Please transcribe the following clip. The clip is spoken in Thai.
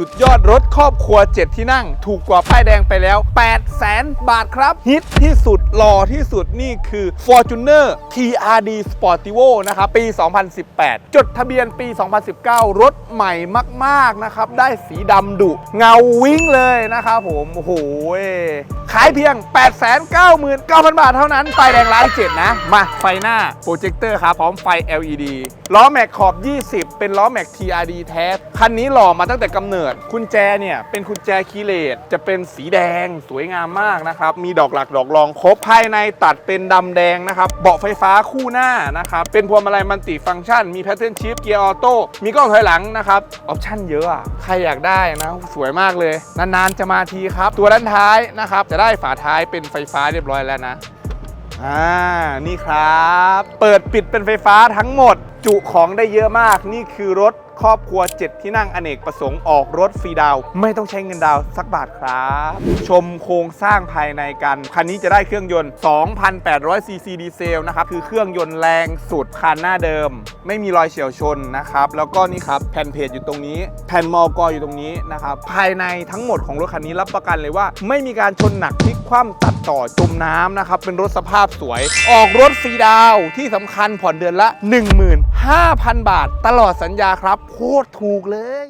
สุดยอดรถครอบครัว 7 ที่นั่ง ถูกกว่าป้ายแดงไปแล้ว 8 0 0แสนบาทครับ ฮิตที่สุดหล่อที่สุดนี่คือ Fortuner TRD Sportivo นะครับ ปี 2018 จดทะเบียนปี 2019 รถใหม่มาก ๆ นะครับ ได้สีดำดุ เงาวิ่งเลยนะครับผม โอ้โห ขายเพียง 899,000 บาทเท่านั้นป้ายแดงร้านเจ็ดนะ มาไฟหน้าโปรเจคเตอร์ครับพร้อมไฟ LED ล้อแม็กขอบ 20 เป็นล้อแม็ก TRD แท้ คันนี้หล่อมาตั้งแต่กำเนิด กุญแจเนี่ยเป็นกุญแจคีเลตจะเป็นสีแดงสวยงามมากนะครับ มีดอกหลักดอกรองครบภายในตัดเป็นดำแดงนะครับ เบาะไฟฟ้าคู่หน้านะครับ เป็นพวงมาลัยมัลติฟังก์ชัน มีแพทเทิร์นชิปเกียร์ออโต้ มีกล้องถอยหลังนะครับ ออปชั่นเยอะอะใครอยากได้นะ สวยมากเลย นานๆจะมาทีครับ ตัวด้านท้ายนะครับจะได้ฝาท้ายเป็นไฟฟ้าเรียบร้อยแล้วนะอ่านี่ครับ เปิดปิดเป็นไฟฟ้าทั้งหมด จุของได้เยอะมากนี่คือรถ ครอบครัว 7 ที่นั่งอเนกประสงค์ออกรถฟรีดาว ไม่ต้องใช้เงินดาวสักบาทครับ ชมโครงสร้างภายในกัน คันนี้จะได้เครื่องยนต์ 2,800 ซีซีดีเซลนะครับ คือเครื่องยนต์แรงสุดคันหน้าเดิม ไม่มีรอยเฉียวชนนะครับ แล้วก็นี่ครับแผ่นเพจอยู่ตรงนี้ แผ่นมอกออยู่ตรงนี้นะครับ ภายในทั้งหมดของรถคันนี้รับประกันเลยว่า ไม่มีการชนหนักพลิกคว่ำตัดต่อจมน้ำนะครับ เป็นรถสภาพสวย ออกรถฟรีดาวที่สำคัญผ่อนเดือนละ 15,000 บาท ตลอดสัญญาครับโคตรถูกเลย